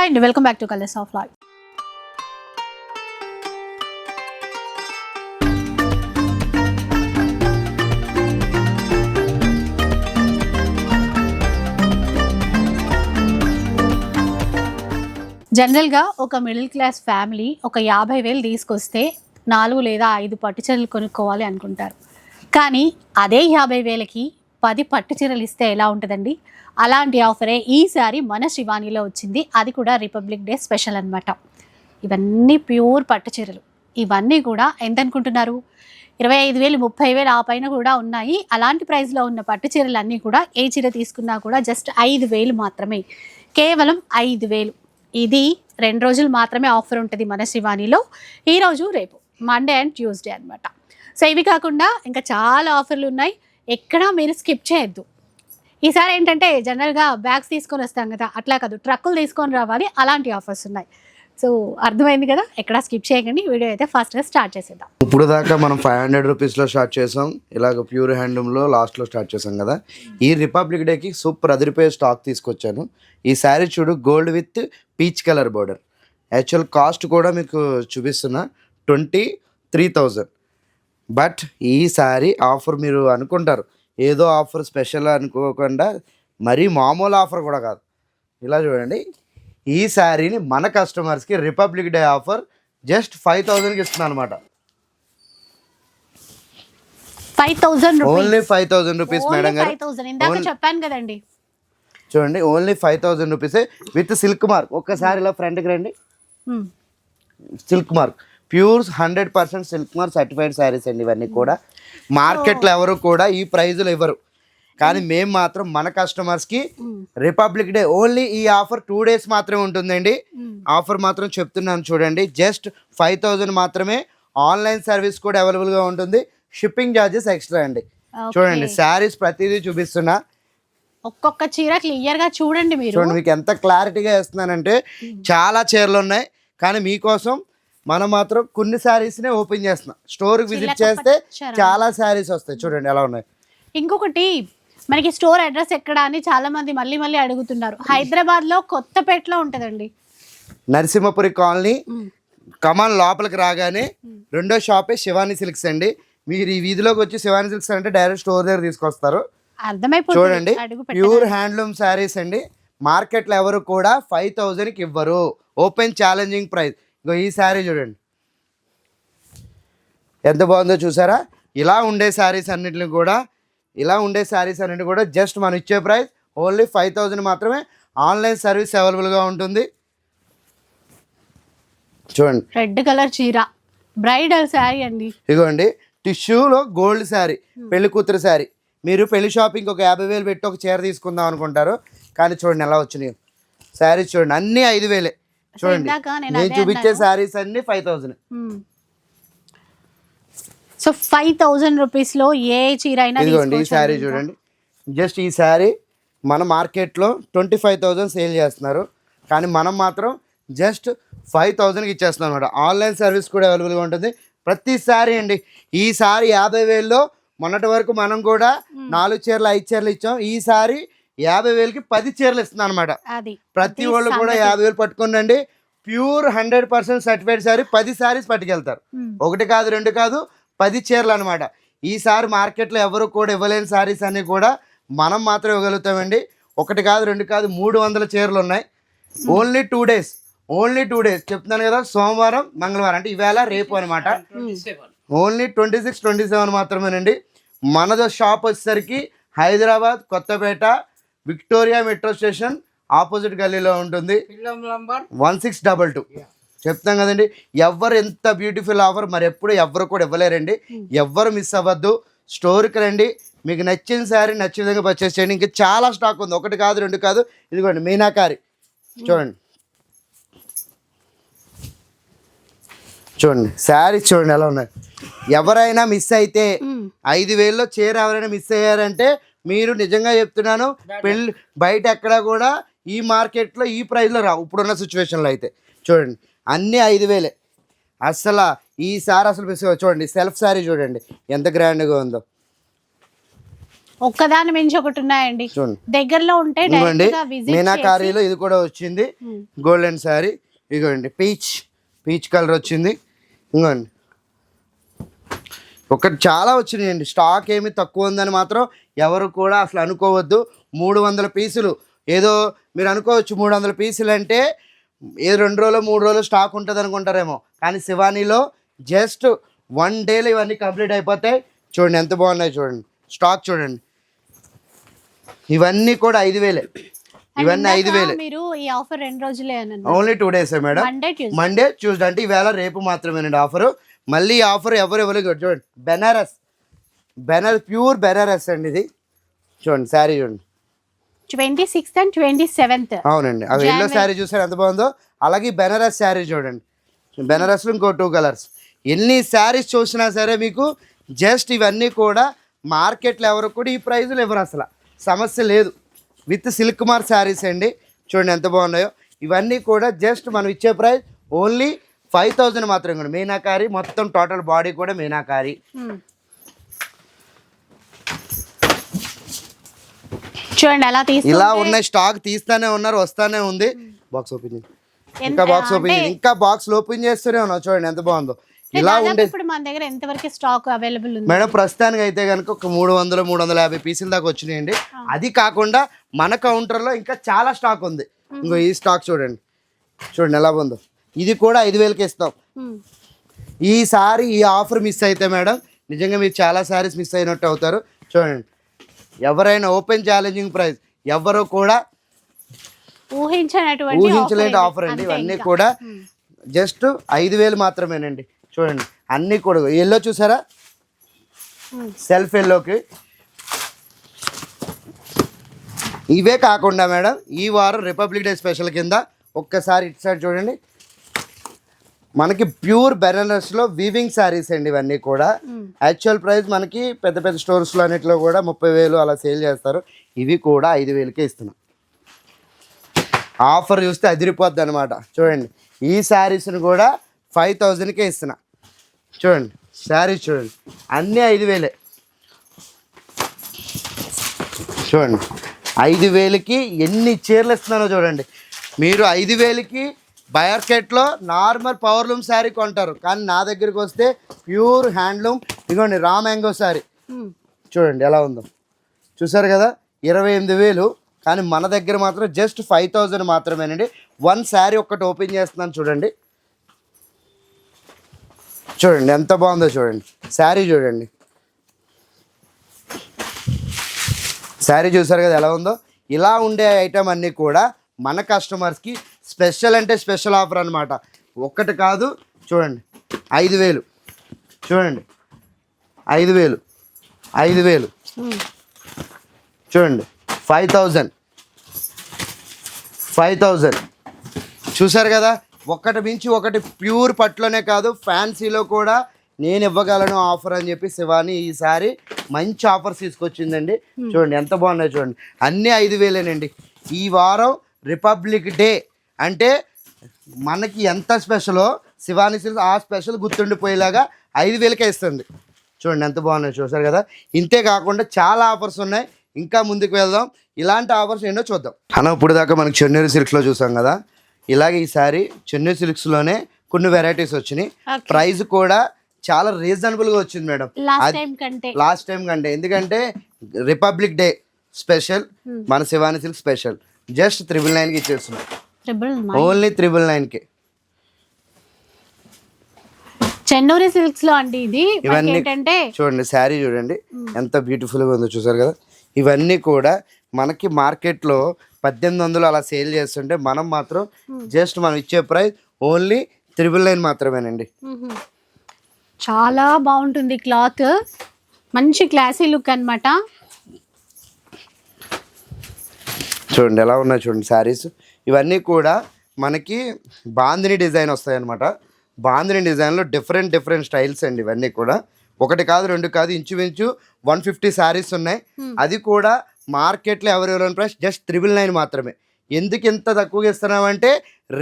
Hi అండి welcome back to colours of life జనరల్గా ఒక మిడిల్ క్లాస్ ఫ్యామిలీ ఒక యాభై వేలు తీసుకొస్తే నాలుగు లేదా ఐదు పట్టుచీరలు కొనుక్కోవాలి అనుకుంటారు. కానీ అదే యాభై వేలకి పది పట్టు చీరలు ఇస్తే ఎలా ఉంటుందండి? అలాంటి ఆఫరే ఈసారి మన శివానీలో వచ్చింది. అది కూడా రిపబ్లిక్ డే స్పెషల్ అనమాట ఇవన్నీ ప్యూర్ పట్టు చీరలు. ఇవన్నీ కూడా ఎంత అనుకుంటున్నారు ఇరవై ఐదు వేలు ముప్పై వేలు ఆ పైన కూడా ఉన్నాయి. అలాంటి ప్రైస్లో ఉన్న పట్టు చీరలు అన్నీ కూడా ఏ చీర తీసుకున్నా కూడా జస్ట్ ఐదు వేలు మాత్రమే. కేవలం ఐదు వేలు. ఇది రెండు రోజులు మాత్రమే ఆఫర్ ఉంటుంది మన శివానీలో. ఈరోజు రేపు మండే అండ్ ట్యూస్డే అన్నమాట. సో ఇవి కాకుండా ఇంకా చాలా ఆఫర్లు ఉన్నాయి. ఎక్కడా మీరు స్కిప్ చేయొద్దు. ఈసారి ఏంటంటే జనరల్గా బ్యాగ్స్ తీసుకొని వస్తాం కదా అట్లా కాదు. ట్రక్కులు తీసుకొని రావాలి అలాంటి ఆఫర్స్ ఉన్నాయి. సో అర్థమైంది కదా? ఎక్కడ స్కిప్ చేయకండి. వీడియో అయితే ఫాస్ట్గా స్టార్ట్ చేసేద్దాం. ఇప్పుడు దాకా మనం ఫైవ్ హండ్రెడ్ రూపీస్లో స్టార్ట్ చేసాం. ఇలాగ ప్యూర్ హ్యాండ్లూమ్లో లాస్ట్లో స్టార్ట్ చేసాం కదా. ఈ రిపబ్లిక్ డేకి సూపర్ అదిరిపోయే స్టాక్ తీసుకొచ్చాను. ఈ శారీ చూడు gold with peach colour border. Actual cost కూడా మీకు చూపిస్తున్నా ట్వంటీ త్రీ థౌజండ్. బట్ ఈ శారీ ఆఫర్ మీరు అనుకుంటారు. ఏదో ఆఫర్ స్పెషల్ అనుకోకుండా మరీ మామూలు ఆఫర్ కూడా కాదు. ఇలా చూడండి. ఈ శారీని మన కస్టమర్స్కి republic day offer just five థౌజండ్కి ఇస్తున్నాను అనమాట five thousand only five thousand rupees madam గారు. థౌసండ్. ఇందాక చెప్పాను కదండి. చూడండి ఓన్లీ ఫైవ్ థౌజండ్ రూపీసే విత్ సిల్క్ మార్క్. ఒక్కసారి ఇలా ఫ్రంట్కి రండి. Silk mark. Pure hundred percent silk mark certified saris అండి ఇవన్నీ కూడా. మార్కెట్లో ఎవరు కూడా ఈ ప్రైజులు ఇవ్వరు. కానీ మేము మాత్రం మన కస్టమర్స్కి రిపబ్లిక్ డే ఓన్లీ ఈ ఆఫర్ టూ డేస్ మాత్రమే ఉంటుందండి. ఆఫర్ మాత్రం చెప్తున్నాను చూడండి. జస్ట్ ఫైవ్ థౌజండ్ మాత్రమే ఆన్లైన్ సర్వీస్ కూడా అవైలబుల్గా ఉంటుంది. షిప్పింగ్ ఛార్జెస్ ఎక్స్ట్రా అండి. చూడండి శారీస్ ప్రతిదీ చూపిస్తున్నా. ఒక్కొక్క చీర క్లియర్గా చూడండి మీరు. చూడండి మీకు ఎంత క్లారిటీగా వేస్తున్నానంటే చాలా చీరలు ఉన్నాయి. కానీ మీకోసం మనం మాత్రం కొన్ని శారీస్నే ఓపెన్ చేస్తున్నాం. స్టోర్కి విజిట్ చేస్తే చాలా శారీస్ వస్తాయి. చూడండి ఎలా ఉన్నాయి. ఇంకొకటి మనకి స్టోర్ అడ్రస్ ఎక్కడ అని చాలా మంది మళ్ళీ మళ్ళీ అడుగుతున్నారు. హైదరాబాద్లో కొత్తపేటలో ఉంటదండి. నరసింహపురి కాలనీ. కమాన్ లోపలికి రాగానే రెండో షాపే శివాని సిల్క్స్ అండి. మీరు ఈ వీధిలోకి వచ్చి శివాని సిల్క్స్ అంటే డైరెక్ట్ స్టోర్ దగ్గర తీసుకొస్తారు. చూడండి. ప్యూర్ హ్యాండ్లూమ్ శారీస్ అండి. మార్కెట్లో ఎవరు కూడా ఫైవ్ థౌజండ్కి ఇవ్వరు. ఓపెన్ ఛాలెంజింగ్ ప్రైస్ ఇంకో ఈ శారీ చూడండి. ఎంత బాగుందో చూసారా? ఇలా ఉండే శారీస్ అన్నిటిని కూడా ఇలా ఉండే శారీస్ అన్నిటి కూడా జస్ట్ మనం ఇచ్చే ప్రైస్ ఓన్లీ ఫైవ్ థౌజండ్ మాత్రమే ఆన్లైన్ సర్వీస్ అవైలబుల్గా ఉంటుంది. చూడండి. రెడ్ కలర్ చీర. బ్రైడల్ శారీ అండి. ఇదిగోండి టిష్యూలో గోల్డ్ శారీ పెళ్ళి కూతురు శారీ. మీరు పెళ్ళి షాపింగ్ ఒక యాభై వేలు పెట్టి ఒక చీర తీసుకుందాం అనుకుంటారు. కానీ చూడండి ఎలా వచ్చినాయి. శారీస్ చూడండి అన్నీ ఐదు వేలే. చూడండి నేను చూపించే శారీస్ అన్ని five thousand so five thousand రూపీస్లో ఏ చీర అయినా ఇదిగోండి ఈ శారీ. చూడండి. జస్ట్ ఈ శారీ మన మార్కెట్లో ట్వంటీ ఫైవ్ థౌజండ్ సేల్ చేస్తున్నారు. కానీ మనం మాత్రం జస్ట్ ఫైవ్ థౌజండ్కి ఇచ్చేస్తున్నాం అనమాట ఆన్లైన్ సర్వీస్ కూడా అవైలబుల్గా ఉంటుంది. ప్రతి శారీ అండి ఈ సారీ యాభై వేల్లో మొన్నటి వరకు మనం కూడా నాలుగు చీరలు ఐదు చీరలు ఇచ్చాం. ఈ సారీ యాభై వేలకి పది చీరలు ఇస్తున్నాం అనమాట అది. ప్రతి వాళ్ళు కూడా. యాభై వేలు పట్టుకోండి pure hundred percent certified sari పది శారీస్ పట్టుకెళ్తారు. ఒకటి కాదు రెండు కాదు పది చీరలు అనమాట ఈసారి మార్కెట్లో ఎవరు కూడా ఇవ్వలేని శారీస్ అన్ని కూడా మనం మాత్రం ఇవ్వగలుగుతామండి. ఒకటి కాదు రెండు కాదు మూడు వందల చీరలు ఉన్నాయి. Only two days only two days. చెప్తున్నాను కదా సోమవారం మంగళవారం అంటే ఈవేళ రేపు అనమాట only twenty six twenty seven మాత్రమేనండి. మనది షాప్ వచ్చేసరికి Hyderabad Kothapet Victoria metro station opposite గల్లీలో ఉంటుంది. One six double two. చెప్తాం కదండి ఎవరు ఎంత బ్యూటిఫుల్ ఆఫర్ మరి ఎప్పుడు ఎవరు కూడా ఇవ్వలేరండి. ఎవ్వరు మిస్ అవ్వద్దు. స్టోర్కి రండి. మీకు నచ్చిన శారీ నచ్చిన విధంగా పర్చేస్ చేయండి. ఇంకా చాలా స్టాక్ ఉంది. ఒకటి కాదు రెండు కాదు. ఇదిగోండి మీనాకారి. చూడండి. చూడండి శారీస్ చూడండి ఎలా ఉన్నాయి. ఎవరైనా మిస్ అయితే మ్మ్. ఐదు వేల్లో చీర ఎవరైనా మిస్ అయ్యారంటే మీరు నిజంగా చెప్తున్నాను పెళ్ళి బయట ఎక్కడ కూడా ఈ మార్కెట్లో ఈ ప్రైస్లో రావు. ఇప్పుడున్న సిచ్యువేషన్లో అయితే. చూడండి అన్నీ ఐదు వేలే. అసలు ఈ సారీ అసలు. చూడండి సెల్ఫ్ శారీ చూడండి ఎంత గ్రాండ్గా ఉందో. ఒక్కదాని మించి ఒకటి ఉన్నాయండి. చూడండి. దగ్గరలో ఉంటే ఇదిగోండి డైరెక్ట్గా విజిట్ మీనాకారీలో ఇది కూడా వచ్చింది. గోల్డెన్ శారీ ఇదిగోండి పీచ్ పీచ్ కలర్ వచ్చింది. ఇదిగోండి. ఒకటి చాలా వచ్చినాయండి. స్టాక్ ఏమి తక్కువ ఉందని మాత్రం ఎవరు కూడా అసలు అనుకోవద్దు. మూడు వందల పీసులు. ఏదో మీరు అనుకోవచ్చు మూడు వందల పీసులు అంటే ఏ రెండు రోజులు మూడు రోజులు స్టాక్ ఉంటుంది అనుకుంటారేమో. కానీ శివానీలో జస్ట్ వన్ డేలో ఇవన్నీ కంప్లీట్ అయిపోతాయి. చూడండి ఎంత బాగున్నాయి చూడండి. స్టాక్ చూడండి. ఇవన్నీ కూడా ఐదు వేలే. ఇవన్నీ ఐదు వేలే. మీరు ఈ ఆఫర్ రెండు రోజులే అని only two days madam. Monday Tuesday అంటే ఈవేళ రేపు మాత్రమేనండి ఆఫర్. మళ్ళీ ఆఫర్ ఎవరు ఎవరు చూడండి. బెనారస్. బెనారస్ ప్యూర్ బెనారస్ అండి ఇది. చూడండి శారీ చూడండి. Twenty sixth and twenty seventh. అవునండి. అవి ఎల్లో శారీ చూసారు ఎంత బాగుందో? అలాగే బెనారస్ శారీ చూడండి. బెనారస్లో ఇంకో టూ కలర్స్ ఎన్ని శారీస్ చూసినా సరే మీకు జస్ట్ ఇవన్నీ కూడా మార్కెట్లో ఎవరు కూడా ఈ ప్రైజులు ఎవరు అసలు. సమస్య లేదు. విత్ సిల్క్ మార్ శారీస్ అండి. చూడండి ఎంత బాగున్నాయో. ఇవన్నీ కూడా జస్ట్ మనం ఇచ్చే ప్రైస్ ఓన్లీ ఫైవ్ థౌజండ్ మాత్రం కూడా మీనాకారి మొత్తం టోటల్ బాడీ కూడా మీనాకారి. చూడండి అలా తీసుకుంటే ఇలా ఉన్న స్టాక్ తీస్తానే ఉన్నారు వస్తానే ఉంది. బాక్స్ ఓపెన్ ఇంకా బాక్స్ ఓపెన్ ఇంకా బాక్స్ ఓపెన్ చేస్తూనే ఉన్నాం చూడండి ఎంత బాగుందో. ఇలా ఉండే ఇప్పుడు మన దగ్గర ఎంతవరకు స్టాక్ అవైలబుల్ ఉంది? మేడం ప్రస్తుతానికి అయితే కనుక ఒక మూడు వందలు మూడు వందల యాభై పీసుల దాకా వచ్చినాయండి. అది కాకుండా మన కౌంటర్లో ఇంకా చాలా స్టాక్ ఉంది. ఇంకో ఈ స్టాక్ చూడండి. చూడండి ఎలా ఉందో. ఇది కూడా ఐదు వేలకి ఇస్తాం. ఈసారి ఈ ఆఫర్ మిస్ అయితే మేడం నిజంగా మీరు చాలా శారీస్ మిస్ అయినట్టు అవుతారు. చూడండి. ఎవరైనా ఓపెన్ ఛాలెంజింగ్ ప్రైస్ ఎవరు కూడా ఊహించినటువంటి ఊహించలేని ఆఫర్. అండి ఇవన్నీ. కూడా. జస్ట్ ఐదు వేలు మాత్రమేనండి చూడండి అన్నీ కూడా ఎల్లో చూసారా. సెల్ఫ్ ఎల్లోకి ఇవే కాకుండా మేడం ఈ వారం రిపబ్లిక్ డే స్పెషల్ కింద ఒక్కసారి ఇటు సైడ్ చూడండి మనకి ప్యూర్ బెనారస్లో వీవింగ్ శారీస్ అండి ఇవన్నీ కూడా. యాక్చువల్ ప్రైస్ మనకి పెద్ద పెద్ద స్టోర్స్లో అన్నిట్లో కూడా ముప్పై వేలు అలా సేల్ చేస్తారు. ఇవి కూడా ఐదు వేలకే ఇస్తున్నాం. ఆఫర్ చూస్తే అదిరిపోద్ది అనమాట చూడండి ఈ శారీస్ని కూడా ఫైవ్ థౌజండ్కే ఇస్తున్నా. చూడండి శారీస్ చూడండి అన్నీ ఐదు వేలే. చూడండి ఐదు వేలకి ఎన్ని చీరలు ఇస్తున్నానో చూడండి. మీరు ఐదు వేలకి బయర్కెట్లో నార్మల్ పవర్లూమ్ శారీ కొంటారు. కానీ నా దగ్గరికి వస్తే ప్యూర్ హ్యాండ్లూమ్. ఇదిగోండి రా మ్యాంగో శారీ. చూడండి ఎలా ఉందో. చూసారు కదా ఇరవై ఎనిమిది వేలు. కానీ మన దగ్గర మాత్రం జస్ట్ ఫైవ్ థౌజండ్ మాత్రమేనండి. వన్ శారీ ఒక్కటి ఓపెన్ చేస్తున్నాను చూడండి. చూడండి ఎంత బాగుందో చూడండి. శారీ చూడండి. శారీ చూసారు కదా ఎలా ఉందో. ఇలా ఉండే ఐటమ్ అన్నీ కూడా మన కస్టమర్స్కి స్పెషల్ అంటే స్పెషల్ ఆఫర్ అనమాట ఒక్కటి కాదు చూడండి ఐదు వేలు. చూడండి ఐదు వేలు ఐదు వేలు. చూడండి ఫైవ్ థౌజండ్. Five thousand. చూసారు కదా ఒకటి మించి ఒకటి ప్యూర్ పట్లోనే కాదు ఫ్యాన్సీలో కూడా నేను ఇవ్వగలను ఆఫర్ అని చెప్పి శివాని ఈసారి మంచి ఆఫర్స్ తీసుకొచ్చిందండి. చూడండి ఎంత బాగున్నాయి చూడండి. అన్నీ ఐదు వేలేనండి. ఈ వారం రిపబ్లిక్ డే. అంటే మనకి ఎంత స్పెషలో శివాని సిల్క్స్ ఆ స్పెషల్ గుర్తుండిపోయేలాగా ఐదు వేలకే ఇస్తుంది. చూడండి ఎంత బాగున్నాయి చూసారు కదా? ఇంతే కాకుండా చాలా ఆఫర్స్ ఉన్నాయి. ఇంకా ముందుకు వెళ్దాం. ఇలాంటి ఆఫర్స్ ఎన్నో చూద్దాం. అన్న ఇప్పుడు దాకా మనకి చెన్నూరు సిల్క్స్లో చూసాం కదా? ఇలాగే ఈసారి చెన్నూరు సిల్క్స్లోనే కొన్ని వెరైటీస్ వచ్చినాయి. ప్రైస్ కూడా చాలా రీజనబుల్గా వచ్చింది మేడం. లాస్ట్ టైం కంటే. ఎందుకంటే రిపబ్లిక్ డే స్పెషల్ మన Shivani silk special. Just triple నైన్కి ఇచ్చేస్తున్నాం. ట్రిపుల్ ఓన్లీ త్రిబుల్ నైన్కి చెన్నూరి సిల్క్స్లో అండి ఇది. ఇవన్నీ ఏంటంటే చూడండి శారీ చూడండి. ఎంత బ్యూటిఫుల్గా ఉందో చూసారు కదా? ఇవన్నీ కూడా మనకి మార్కెట్లో పద్దెనిమిది వందలు అలా సేల్ చేస్తుంటే మనం మాత్రం జస్ట్ మనం ఇచ్చే ప్రైస్ ఓన్లీ త్రిబుల్ నైన్ మాత్రమేనండి. చాలా బాగుంటుంది క్లాత్ మంచి క్లాసీ లుక్ అన్నమాట. చూడండి ఎలా ఉన్నాయి చూడండి శారీస్. ఇవన్నీ కూడా మనకి బాందిని డిజైన్ వస్తాయి అనమాట బాందిని డిజైన్లో డిఫరెంట్ డిఫరెంట్ స్టైల్స్ అండి ఇవన్నీ కూడా. ఒకటి కాదు రెండు కాదు ఇంచుమించు వన్ ఫిఫ్టీ శారీస్ ఉన్నాయి. అది కూడా మార్కెట్లో ఎవరు ఎవరైనా ప్రైస్ జస్ట్ త్రిబుల్ నైన్ మాత్రమే. ఎందుకు ఇంత తక్కువగా ఇస్తున్నామంటే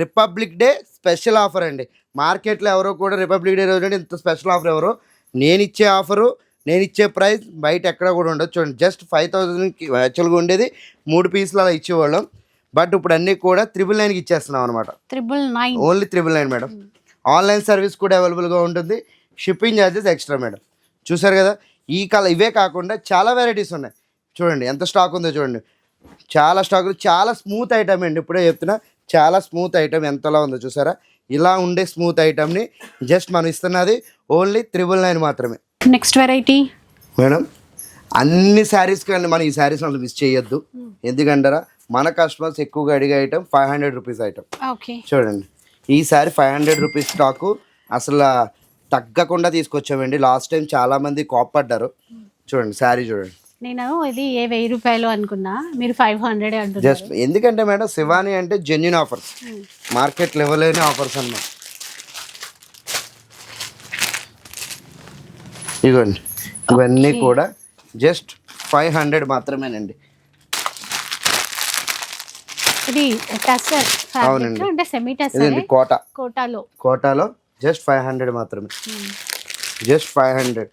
రిపబ్లిక్ డే స్పెషల్ ఆఫర్ అండి. మార్కెట్లో ఎవరో కూడా రిపబ్లిక్ డే రోజు ఇంత స్పెషల్ ఆఫర్ ఎవరో? నేను ఇచ్చే ఆఫరు నేను ఇచ్చే ప్రైస్ బయట ఎక్కడ కూడా ఉండదు. చూడండి జస్ట్ ఫైవ్ థౌజండ్కి యాక్చువల్గా ఉండేది. మూడు పీసులు అలా ఇచ్చేవాళ్ళం. బట్ ఇప్పుడు అన్నీ కూడా త్రిబుల్ నైన్కి ఇచ్చేస్తున్నాం అనమాట triple nine. Only triple nine madam. Online service కూడా అవైలబుల్గా ఉంటుంది. Shipping charges extra madam. చూసారు కదా ఈ కలర్ ఇవే కాకుండా చాలా వెరైటీస్ ఉన్నాయి. చూడండి ఎంత స్టాక్ ఉందో చూడండి. చాలా స్టాక్ చాలా స్మూత్ ఐటమ్ అండి. ఇప్పుడే చెప్తున్నా చాలా స్మూత్ ఐటమ్. ఎంతలా ఉందో చూసారా? ఇలా ఉండే స్మూత్ ఐటమ్ని జస్ట్ మనం ఇస్తున్నది ఓన్లీ త్రిబుల్ నైన్ మాత్రమే. నెక్స్ట్ వెరైటీ మేడం అన్ని శారీస్ కానీ మనం ఈ శారీస్ మనం మిస్ చేయొద్దు. ఎందుకంటారా? మన కస్టమర్స్ ఎక్కువగా అడిగే item five hundred rupees item okay చూడండి. ఈసారి ఫైవ్ హండ్రెడ్ రూపీస్ స్టాకు అసలు తగ్గకుండా తీసుకొచ్చామండి. లాస్ట్ టైం చాలా మంది కోప్పడ్డారు. చూడండి శారీ చూడండి. నేను ఇది ఏ వెయ్యి రూపాయలు అనుకున్నా మీరు ఫైవ్ హండ్రెడ్ జస్ట్ ఎందుకంటే మేడం శివాని అంటే జెన్యున్ ఆఫర్స్ మార్కెట్ లెవెల్లోనే ఆఫర్స్ అన్నమాట. ఇదిగోండి ఇవన్నీ కూడా జస్ట్ ఫైవ్ హండ్రెడ్ మాత్రమేనండి. ఇది టస్సర్ అవునండి. ఫ్యాబ్రిక్ అంటే సెమీ టస్సర్ ఇదండి కోట? కోటాలో. కోటాలో జస్ట్ ఫైవ్ హండ్రెడ్ మాత్రమే. జస్ట్ ఫైవ్ హండ్రెడ్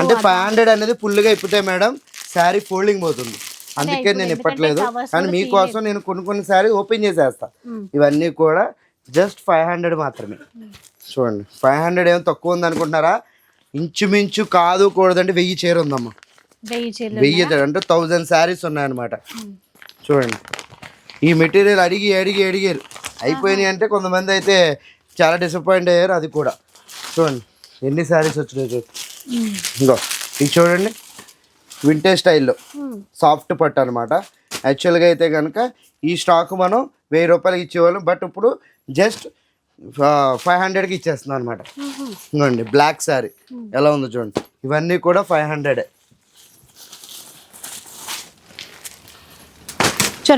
అంటే ఫైవ్ హండ్రెడ్ అనేది ఫుల్గా ఇప్పితే మేడం శారీ ఫోల్డింగ్ పోతుంది. అందుకే నేను ఇప్పట్లేదు. కానీ మీకోసం నేను కొన్ని కొన్ని శారీ ఓపెన్ చేసేస్తా. మ్మ్. ఇవన్నీ కూడా జస్ట్ ఫైవ్ హండ్రెడ్ మాత్రమే. చూడండి. ఫైవ్ హండ్రెడ్ ఏమో తక్కువ ఉంది అనుకుంటున్నారా? ఇంచుమించు కాదు కూడదంటే వెయ్యి చీర ఉందమ్మా. వెయ్యి చీరలు వెయ్యి అంటే థౌజండ్ శారీస్ ఉన్నాయన్నమాట. చూడండి. ఈ మెటీరియల్ అడిగి అడిగి అడిగారు అయిపోయినాయి అంటే కొంతమంది అయితే చాలా డిసప్పాయింట్ అయ్యారు అది కూడా. చూడండి ఎన్ని శారీస్ వచ్చినాయి. ఇంకో ఇది చూడండి. వింటేజ్ స్టైల్లో. సాఫ్ట్ పట్టు అనమాట యాక్చువల్గా అయితే కనుక ఈ స్టాక్ మనం వెయ్యి రూపాయలకి ఇచ్చేవాళ్ళం. బట్ ఇప్పుడు జస్ట్ ఫైవ్ హండ్రెడ్కి ఇచ్చేస్తున్నాం అనమాట. ఇంకోండి బ్లాక్ శారీ ఎలా ఉందో చూడండి. ఇవన్నీ కూడా ఫైవ్ హండ్రెడే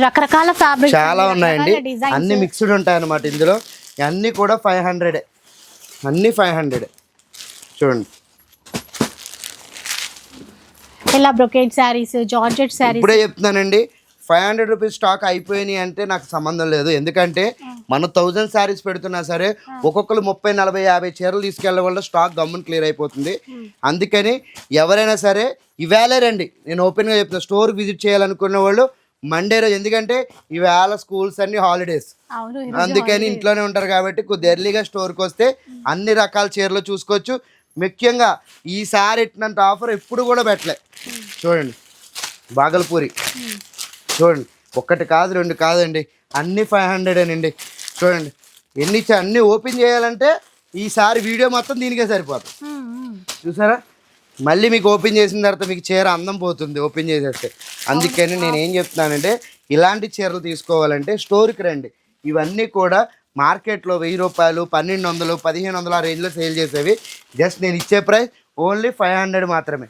రకరకాల ఫ్యాబ్రిక్ చాలా ఉన్నాయండి. అన్ని మిక్స్డ్ ఉంటాయి అన్నమాట ఇందులో. అన్నీ కూడా ఫైవ్ హండ్రెడే అన్నీ ఫైవ్ హండ్రెడే చూడండి. ఇలా బ్రొకేట్ శారీస్ జార్జెట్ శారీస్ ఇప్పుడే చెప్తున్నానండి ఫైవ్ హండ్రెడ్ రూపీస్ స్టాక్ అయిపోయినాయి అంటే నాకు సంబంధం లేదు. ఎందుకంటే మనం థౌజండ్ శారీస్ పెడుతున్నా సరే ఒక్కొక్కరు ముప్పై నలభై యాభై చీరలు తీసుకెళ్ళడం వల్ల స్టాక్ గమ్మున క్లియర్ అయిపోతుంది. అందుకని ఎవరైనా సరే ఇవాళే రండి. నేను ఓపెన్గా చెప్తున్నా స్టోర్ విజిట్ చేయాలనుకున్న వాళ్ళు మండే రోజు. ఎందుకంటే ఇవాళ స్కూల్స్ అన్ని హాలిడేస్ అందుకని ఇంట్లోనే ఉంటారు కాబట్టి కొద్ది ఎర్లీగా స్టోర్కి వస్తే అన్ని రకాల చీరలు చూసుకోవచ్చు. ముఖ్యంగా ఈసారి ఇట్టినంత ఆఫర్ ఎప్పుడు కూడా పెట్టలే. చూడండి. బాగల్పూరి. చూడండి. ఒక్కటి కాదు రెండు కాదండి. అన్ని ఫైవ్ హండ్రెడ్ అండి చూడండి. ఎన్ని చ- అన్ని ఓపెన్ చేయాలంటే ఈసారి వీడియో మొత్తం దీనికే సరిపోతుంది. చూసారా? మళ్ళీ మీకు ఓపెన్ చేసిన తర్వాత మీకు చీర అందం పోతుంది ఓపెన్ చేసేస్తే. అందుకని నేను ఏం చెప్తున్నానంటే ఇలాంటి చీరలు తీసుకోవాలంటే స్టోర్కి రండి. ఇవన్నీ కూడా మార్కెట్లో వెయ్యి రూపాయలు పన్నెండు వందలు పదిహేను వందలు ఆ రేంజ్లో సేల్ చేసేవి. జస్ట్ నేను ఇచ్చే ప్రైస్ ఓన్లీ ఫైవ్ హండ్రెడ్ మాత్రమే.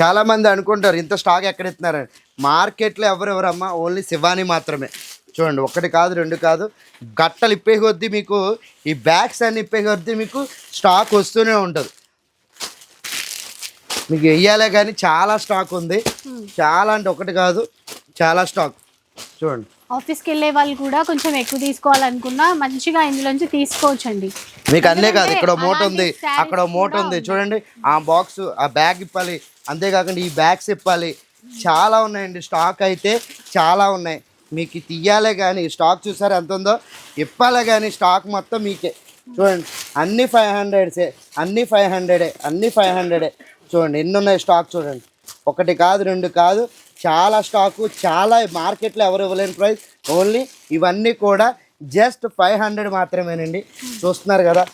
చాలామంది అనుకుంటారు ఇంత స్టాక్ ఎక్కడ ఇస్తున్నారని. మార్కెట్లో ఎవరెవరమ్మా? ఓన్లీ శివాని మాత్రమే. చూడండి ఒకటి కాదు రెండు కాదు. గట్టలు ఇప్పే కొద్దీ మీకు ఈ బ్యాగ్స్ అన్ని ఇప్పే కొద్దీ మీకు స్టాక్ వస్తూనే ఉంటుంది. మీకు వెయ్యాలే కానీ చాలా స్టాక్ ఉంది. చాలా అంటే ఒకటి కాదు చాలా స్టాక్. చూడండి. ఆఫీస్కి వెళ్ళే వాళ్ళు కూడా కొంచెం ఎక్కువ తీసుకోవాలనుకున్నా మంచిగా ఇందులోంచి తీసుకోవచ్చండి. మీకు అన్నే కాదు ఇక్కడ మూట ఉంది అక్కడ మూట ఉంది. చూడండి ఆ బాక్స్ ఆ బ్యాగ్ ఇప్పాలి. అంతేకాకుండా ఈ బ్యాగ్స్ ఇప్పాలి. చాలా ఉన్నాయండి స్టాక్ అయితే చాలా ఉన్నాయి. మీకు తీయాలే కానీ స్టాక్ చూసారు ఎంత ఉందో? ఇప్పాలే కానీ స్టాక్ మొత్తం మీకే. చూడండి అన్ని ఫైవ్ హండ్రెడ్సే అన్ని ఫైవ్ హండ్రెడే అన్ని ఫైవ్ హండ్రెడే. చూడండి ఎన్ని ఉన్నాయి స్టాక్ చూడండి. ఒకటి కాదు రెండు కాదు చాలా స్టాకు చాలా మార్కెట్లో ఎవరు ఇవ్వలేని ప్రైస్ ఓన్లీ ఇవన్నీ కూడా జస్ట్ ఫైవ్ హండ్రెడ్ మాత్రమేనండి. చూస్తున్నారు కదా?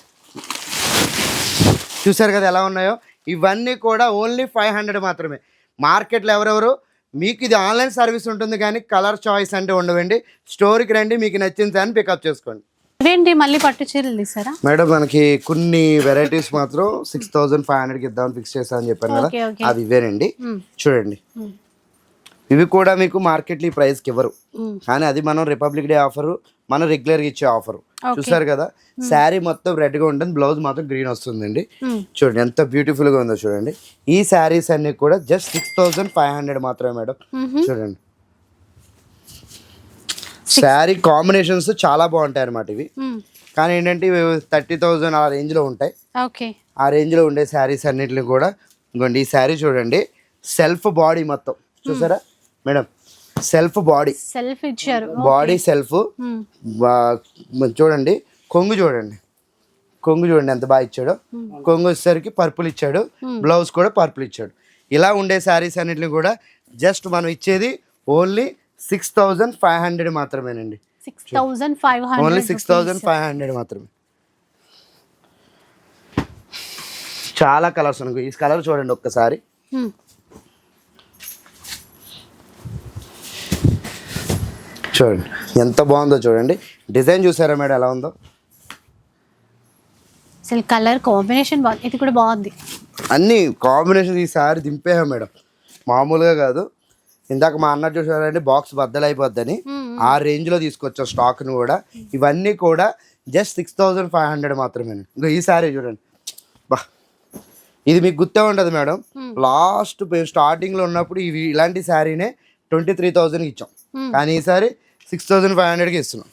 చూసారు కదా ఎలా ఉన్నాయో? ఇవన్నీ కూడా ఓన్లీ ఫైవ్ హండ్రెడ్ మాత్రమే. మార్కెట్లో ఎవరెవరు? మీకు ఇది ఆన్లైన్ సర్వీస్ ఉంటుంది కానీ కలర్ చాయిస్ అంటే ఉండవండి. స్టోర్కి రండి మీకు నచ్చింది దాన్ని పికప్ చేసుకోండి. ఇవేంటి మళ్ళీ పట్టు చీరలు తీసారా? మేడం మనకి కొన్ని వెరైటీస్ మాత్రం సిక్స్ థౌజండ్ ఫైవ్ హండ్రెడ్కి ఇద్దామని ఫిక్స్ చేస్తామని చెప్పాను కదా. అవి ఇవేనండి. చూడండి. ఇవి కూడా మీకు మార్కెట్లో ఈ ప్రైస్కి ఇవ్వరు. కానీ అది మనం రిపబ్లిక్ డే ఆఫర్ మనం రెగ్యులర్గా ఇచ్చే ఆఫర్. చూసారు కదా? శారీ మొత్తం రెడ్గా ఉంటుంది బ్లౌజ్ మాత్రం గ్రీన్ వస్తుందండి. చూడండి ఎంత బ్యూటిఫుల్గా ఉందో చూడండి. ఈ శారీస్ అన్ని కూడా just six thousand five hundred మాత్రమే మేడం. చూడండి. శారీ కాంబినేషన్స్ చాలా బాగుంటాయి అన్నమాట ఇవి. మ్మ్. కానీ ఏంటంటే ఇవి థర్టీ థౌజండ్ ఆ రేంజ్లో ఉంటాయి. ఓకే. ఆ రేంజ్లో ఉండే శారీస్ అన్నిటిని కూడా ఇంకోండి ఈ శారీ చూడండి. సెల్ఫ్ బాడీ మొత్తం. చూసారా? Madam self body. సెల్ఫ్ ఇచ్చారు. Body self. మ్మ్. చూడండి కొంగు చూడండి. కొంగు చూడండి ఎంత బాగా ఇచ్చాడో. కొంగు వచ్చేసరికి పర్పుల్ ఇచ్చాడు. బ్లౌజ్ కూడా పర్పుల్ ఇచ్చాడు. ఇలా ఉండే శారీస్ అన్నిటిని కూడా జస్ట్ మనం ఇచ్చేది only six thousand five hundred మాత్రమేనండి. Six thousand five only six thousand five hundred మాత్రమే. చాలా కలర్స్ ఉన్నాయి ఈ కలర్ చూడండి ఒక్కసారి. చూడండి ఎంత బాగుందో చూడండి. డిజైన్ చూసారా మేడం ఎలా ఉందో? అసలు కలర్ కాంబినేషన్ బాగుంది ఇది కూడా బాగుంది. అన్ని కాంబినేషన్ ఈసారి దింపేహా మేడం. మామూలుగా కాదు. ఇందాక మా అన్న చూసారంటే బాక్స్ బద్దలైపోద్దని. ఆ రేంజ్లో తీసుకొచ్చాం స్టాక్ను కూడా. ఇవన్నీ కూడా just six thousand five hundred మాత్రమే ఇంకా ఈ సారీ చూడండి. బా. ఇది మీకు గుర్తే ఉంటుంది మేడం. లాస్ట్ మేము స్టార్టింగ్లో ఉన్నప్పుడు ఇవి ఇలాంటి శారీనే ట్వంటీ త్రీ థౌజండ్కి ఇచ్చాం. కానీ ఈసారి సిక్స్ థౌజండ్ ఫైవ్ హండ్రెడ్కి ఇస్తున్నాం.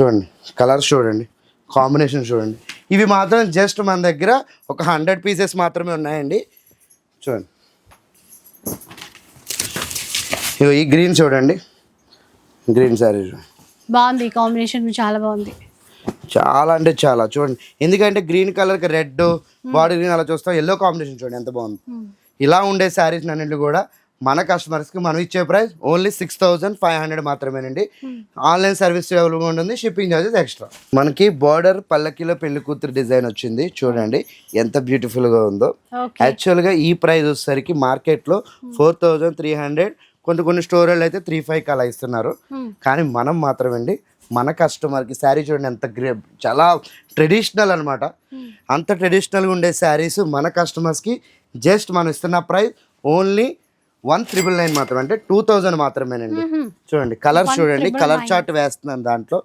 చూడండి కలర్స్ చూడండి కాంబినేషన్ చూడండి. ఇవి మాత్రం జస్ట్ మన దగ్గర ఒక హండ్రెడ్ పీసెస్ మాత్రమే ఉన్నాయండి. చూడండి. ఇగో ఈ గ్రీన్ చూడండి. గ్రీన్ శారీ బాగుంది కాంబినేషన్ చాలా బాగుంది. చాలా అంటే చాలా. చూడండి ఎందుకంటే గ్రీన్ కలర్కి రెడ్ బాడీ గ్రీన్ అలా చూస్తాం ఎల్లో కాంబినేషన్ చూడండి ఎంత బాగుంది. ఇలా ఉండే శారీస్ అన్నింటి కూడా మన కస్టమర్స్కి మనం ఇచ్చే price only six thousand five hundred మాత్రమేనండి. ఆన్లైన్ సర్వీస్ అవైలబుల్గా ఉంటుంది షిప్పింగ్ చార్జెస్ ఎక్స్ట్రా మనకి బార్డర్ పల్లకిలో పెళ్ళి కూతురు డిజైన్ వచ్చింది చూడండి ఎంత బ్యూటిఫుల్గా ఉందో. యాక్చువల్గా ఈ ప్రైస్ వచ్చేసరికి మార్కెట్లో ఫోర్ థౌజండ్ త్రీ హండ్రెడ్ కొన్ని కొన్ని స్టోర్లు అయితే త్రీ ఫైవ్కి అలా ఇస్తున్నారు. కానీ మనం మాత్రమండి మన కస్టమర్కి శారీ చూడండి ఎంత గ్రే చాలా ట్రెడిషనల్ అనమాట అంత ట్రెడిషనల్గా ఉండే శారీస్ మన కస్టమర్స్కి జస్ట్ మనం ఇస్తున్న price only one triple nine మాత్రమే అంటే టూ థౌజండ్ మాత్రమేనండి. చూడండి కలర్ చూడండి కలర్ చార్ట్ వేస్తున్నాను దాంట్లో.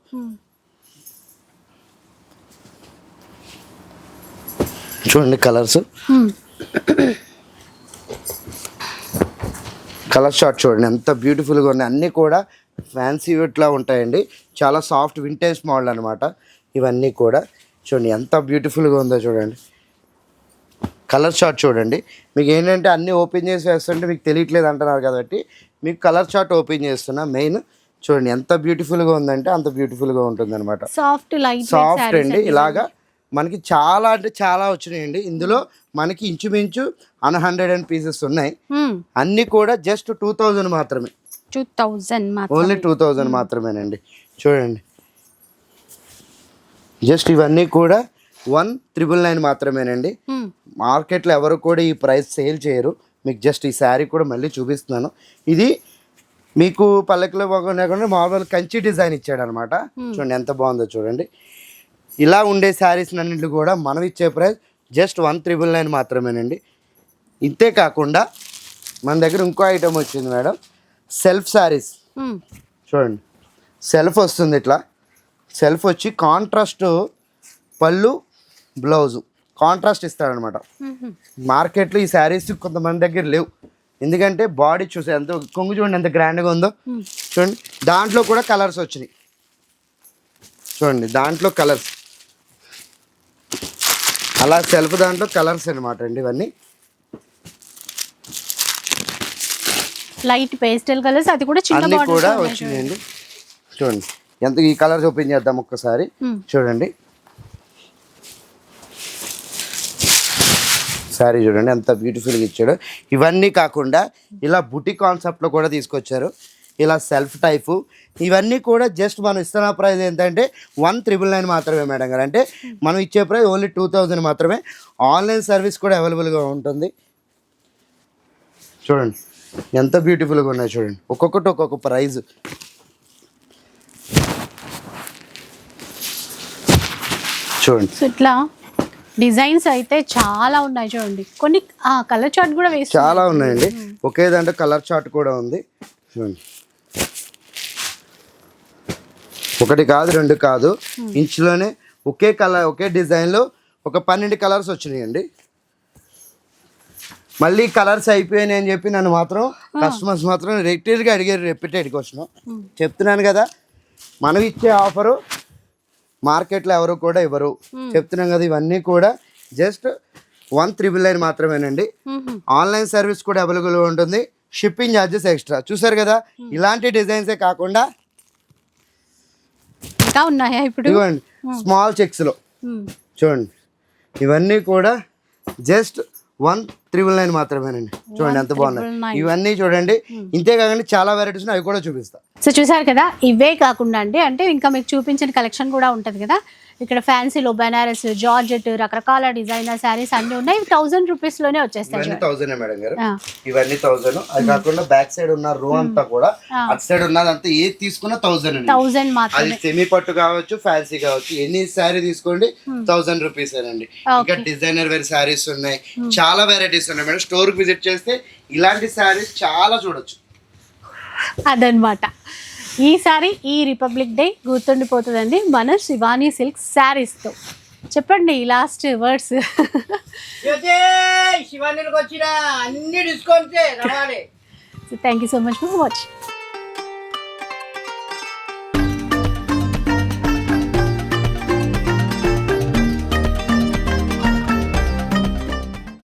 చూడండి కలర్స్. కలర్ షార్ట్ చూడండి ఎంత బ్యూటిఫుల్గా ఉన్నాయి. అన్నీ కూడా ఫ్యాన్సీ ఇట్లా ఉంటాయండి. చాలా సాఫ్ట్ వింటేజ్ మోడల్ అనమాట ఇవన్నీ కూడా చూడండి ఎంత బ్యూటిఫుల్గా ఉందో చూడండి. కలర్ షార్ట్ చూడండి. మీకు ఏంటంటే అన్నీ ఓపెన్ చేసి వేస్తుంటే మీకు తెలియట్లేదు అంటున్నారు కాబట్టి మీకు కలర్ షార్ట్ ఓపెన్ చేస్తున్నా మెయిన్. చూడండి ఎంత బ్యూటిఫుల్గా ఉందంటే అంత బ్యూటిఫుల్గా ఉంటుంది అనమాట సాఫ్ట్ లైట్ సాఫ్ట్ అండి. ఇలాగా మనకి చాలా అంటే చాలా వచ్చినాయండి. ఇందులో మనకి ఇంచుమించు అన్ హండ్రెడ్ అండ్ పీసెస్ ఉన్నాయి. అన్నీ కూడా జస్ట్ టూ థౌజండ్ మాత్రమే. Two thousand only two thousand మాత్రమేనండి. చూడండి. జస్ట్ ఇవన్నీ కూడా వన్ త్రిబుల్ నైన్ మాత్రమేనండి. మార్కెట్లో ఎవరు కూడా ఈ ప్రైస్ సేల్ చేయరు. మీకు జస్ట్ ఈ శారీ కూడా మళ్ళీ చూపిస్తున్నాను. ఇది మీకు పల్లెకిలో బాగుండకుండా మామూలు కంచి డిజైన్ ఇచ్చాడు అనమాట చూడండి ఎంత బాగుందో చూడండి. ఇలా ఉండే శారీస్ అన్నింటిలో కూడా మనం ఇచ్చే price just one triple nine మాత్రమేనండి. ఇంతే కాకుండా మన దగ్గర ఇంకో ఐటమ్ వచ్చింది మేడం. సెల్ఫ్ శారీస్. చూడండి. సెల్ఫ్ వస్తుంది ఇట్లా. సెల్ఫ్ వచ్చి కాంట్రాస్ట్ పళ్ళు బ్లౌజు. కాంట్రాస్ట్ ఇస్తాడనమాట. మార్కెట్లో ఈ శారీస్ కొంతమంది దగ్గర లేవు. ఎందుకంటే బాడీ చూసే ఎంత కొంగు చూడండి ఎంత గ్రాండ్గా ఉందో. చూడండి దాంట్లో కూడా కలర్స్ వచ్చినాయి. చూడండి దాంట్లో కలర్స్. అలా సెల్ఫ్ దాంట్లో కలర్స్ అనమాట అండి ఇవన్నీ. లైట్ పేస్టల్ కలర్స్ అది కూడా చిన్న అన్నీ కూడా వచ్చినాయండి. చూడండి. ఎంత ఈ కలర్స్ ఓపెన్ చేద్దాం ఒక్కసారి. చూడండి. శారీ చూడండి ఎంత బ్యూటిఫుల్గా ఇచ్చాడు. ఇవన్నీ కాకుండా ఇలా బుటి కాన్సెప్ట్లో కూడా తీసుకొచ్చారు. ఇలా సెల్ఫ్ టైపు ఇవన్నీ కూడా జస్ట్ మనం ఇస్తున్న ప్రైస్ ఏంటంటే వన్ త్రిబుల్ నైన్ మాత్రమే మేడం గారు. అంటే మనం ఇచ్చే ప్రైస్ ఓన్లీ టూ థౌజండ్ మాత్రమే. ఆన్లైన్ సర్వీస్ కూడా అవైలబుల్గా ఉంటుంది. చూడండి ఎంత బ్యూటిఫుల్గా ఉన్నాయి చూడండి. ఒక్కొక్కటి ఒక్కొక్క ప్రైజ్ చూడండి. ఇట్లా డిజైన్స్ అయితే చాలా ఉన్నాయి చూడండి. కొన్ని ఆ కలర్ చార్ట్ కూడా వేసి చాలా ఉన్నాయండి. ఒకే దాంట్లో కలర్ చార్ట్ కూడా ఉంది. చూడండి. ఒకటి కాదు రెండు కాదు. ఇంచులోనే ఒకే కలర్ ఒకే డిజైన్లో ఒక పన్నెండు కలర్స్ వచ్చినాయండి. మళ్ళీ కలర్స్ అయిపోయాయి అని చెప్పి నన్ను మాత్రం కస్టమర్స్ మాత్రం రెక్టేజ్గా అడిగారు రెప్యూటెడ్కి వచ్చినాం. చెప్తున్నాను కదా మనం ఇచ్చే ఆఫరు మార్కెట్లో ఎవరు కూడా ఇవ్వరు. చెప్తున్నాం కదా ఇవన్నీ కూడా జస్ట్ వన్ త్రిబుల్ నైన్ మాత్రమేనండి. ఆన్లైన్ సర్వీస్ కూడా అవైలబుల్ ఉంటుంది. Shipping charges extra. చూసారు కదా ఇలాంటి డిజైన్సే కాకుండా ఇంకా ఉన్నాయా ఇప్పుడు? ఇవ్వండి. స్మాల్ చెక్స్లో. చూడండి. ఇవన్నీ కూడా జస్ట్ వన్ త్రిబుల్ నైన్ మాత్రమేనండి. చూడండి ఎంత బాగున్నాయి. 199. ఇవన్నీ చూడండి. ఇంతే కాకుండా చాలా వెరైటీస్ అవి కూడా చూపిస్తా. సో చూసారు కదా ఇవే కాకుండా అండి అంటే ఇంకా మీకు చూపించిన కలెక్షన్ కూడా ఉంటుంది కదా. ఇక్కడ ఫ్యాన్సీలో బెనారస్ జార్జెట్ రకరకాల డిజైనర్ శారీస్ అన్ని ఉన్నాయి. ఇవి థౌసండ్ రూపీస్లోనే వచ్చేస్తాయి ఇవన్నీ చూడండి. థౌసండ్ మేడం గారు. ఇవన్నీ థౌసండ్ అది కాకుండా బ్యాక్ సైడ్ ఉన్న రో అంతా కూడా. అటు సైడ్ ఉన్నదంతా ఏది తీసుకున్నా థౌసండ్ అది మాత్రమే. సెమీ పట్టు కావచ్చు ఫ్యాన్సీ కావచ్చు. ఎన్ని శారీ తీసుకోండి థౌసండ్ రూపీస్ అండి ఇంకా డిజైనర్ వేర్ శారీస్ ఉన్నాయి. చాలా వెరైటీస్ ఉన్నాయి మేడం స్టోర్కి విజిట్ చేస్తే ఇలాంటి శారీస్ చాలా చూడొచ్చు. అదనమాట. ఈసారి ఈ రిపబ్లిక్ డే గుర్తుండిపోతుందండి మన శివానీ సిల్క్ శారీస్తో చెప్పండి లాస్ట్ వర్డ్స్ శివానికి వచ్చిన అన్ని డిస్కౌంట్సే thank you so much for watching